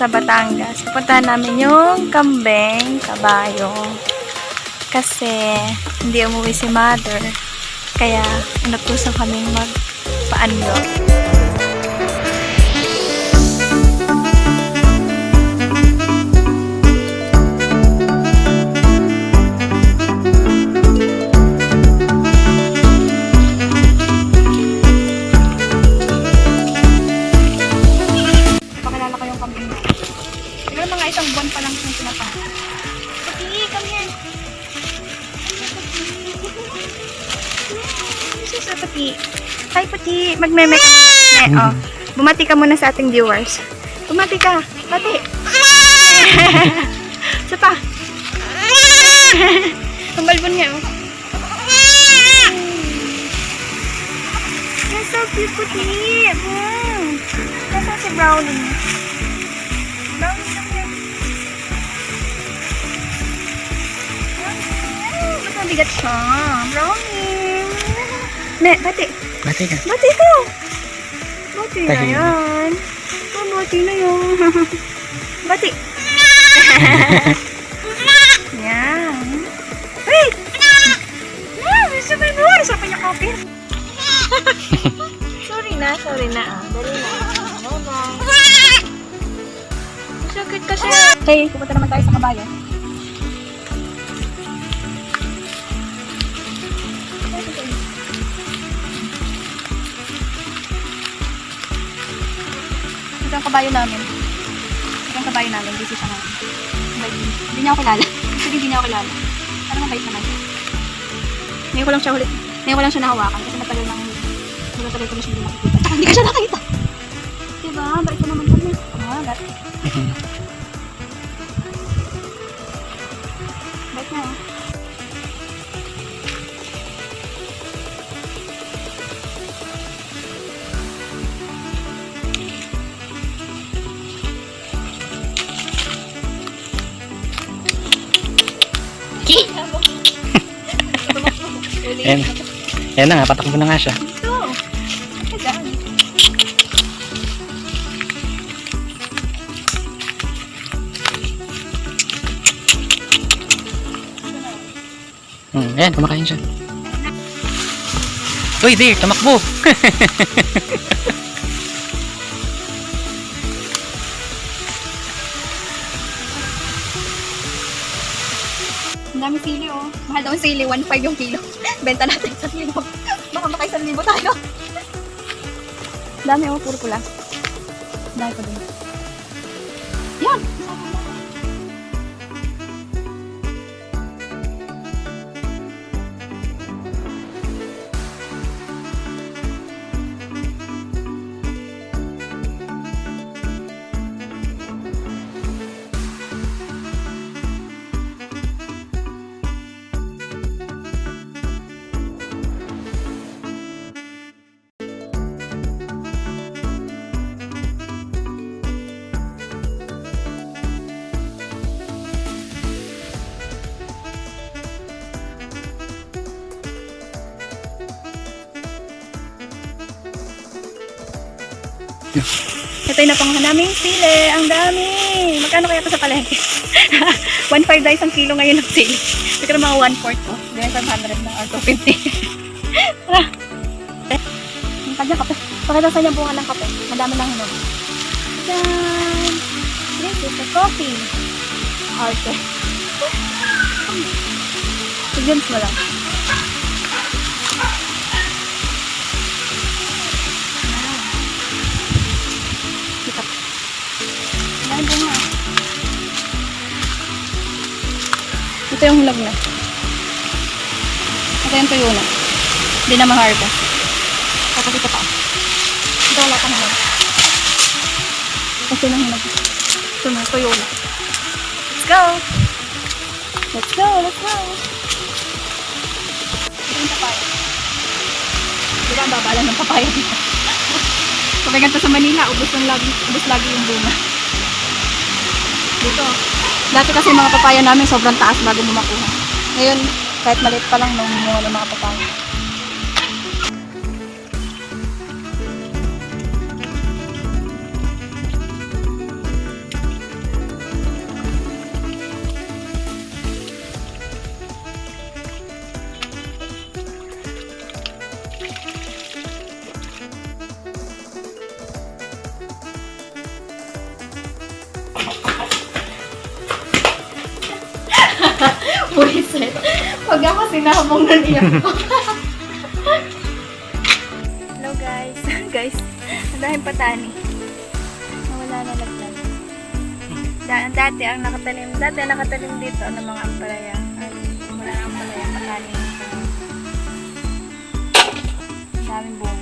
sa Batangas. Pupuntahan namin yung kambeng, kabayo. Kasi hindi umuwi si mother. Kaya inutusan kaming magpaanyo. Isang buwan pa lang siyang pinapang. Puti, come here. This is a puti. Hi, puti. Magmeme ka muna. Oh. Bumati ka muna sa ating viewers. Bumati ka. Bati. Isa pa. Ang balbon niya, oh. You're so cute, puti. Mm. Nasaan si Brownie? Brownie, mabigat siya? Brownie. Ne, bati. Bati ka. Bati ko. Bati na yan. Oh, bati na yun. bati. yan. Wait! No, sabay mo. Sabay niya coffee. sorry na, sorry na. Ah. Dali na. Bye-bye. Sakit kasi. Okay, pupunta naman tayo sa kabayo. Ang kabayo namin. Ito ang kabayo namin. Busy siya din. Hindi niya ako kilala. Actually, hindi niya ako kilala. Pero mabait naman. Ngayon ko lang siya ulit. Ngayon ko lang siya nahawakan kasi matagal nang matagal ko na siya hindi nakikita. Tsaka hindi ka siya nakita. Diba? Bait ko naman kami. Ah, bait. Ayan. Ayan na nga, patakbo na nga siya. Hmm, ayan, kumakain siya. Uy, there, tumakbo. Ang dami sili oh. Mahal daw ang sili, 1.5 yung kilo. Benta natin sa kilo. Baka maka isang libo tayo. Dami oh, puro pula. Dami pa din. Yan! Ito yung napangahan naming sili. Ang dami. Magkano kaya ito sa palengke? 1.5 dahil isang kilo ngayon ng sili. Ito mga 1.4 to. Ganyan 500 na or 250. Tara. Ang kanya kape. Pakita sa niya bunga ng kape. Madami lang hinog. Yan. This is a coffee. Arte. Tigans mo lang. Ito yung hinog na. Ito yung tuyo na. Hindi na ma-harvest. Tapos ito pa. Ito wala pang hinog. Kasi nang hinog. Ito na, tuyo na. Let's go! Let's go, let's go! Ito yung papaya. Di ba ang babala ng papaya dito? Kapag ganito sa Manila, ubos lagi, ubos lagi yung bunga. Dito, dati kasi mga papaya namin sobrang taas bago mo makuha. Ngayon, kahit maliit pa lang nung mga mga papaya. Buisit. Pag ako sinabong nun iyak. Hello guys. guys, ang daming patani. Nawala na laglag. Da dati ang nakatanim, dati ang nakatanim dito ng mga ampalaya. Ay, wala na ampalaya, patani. Ang daming bunga.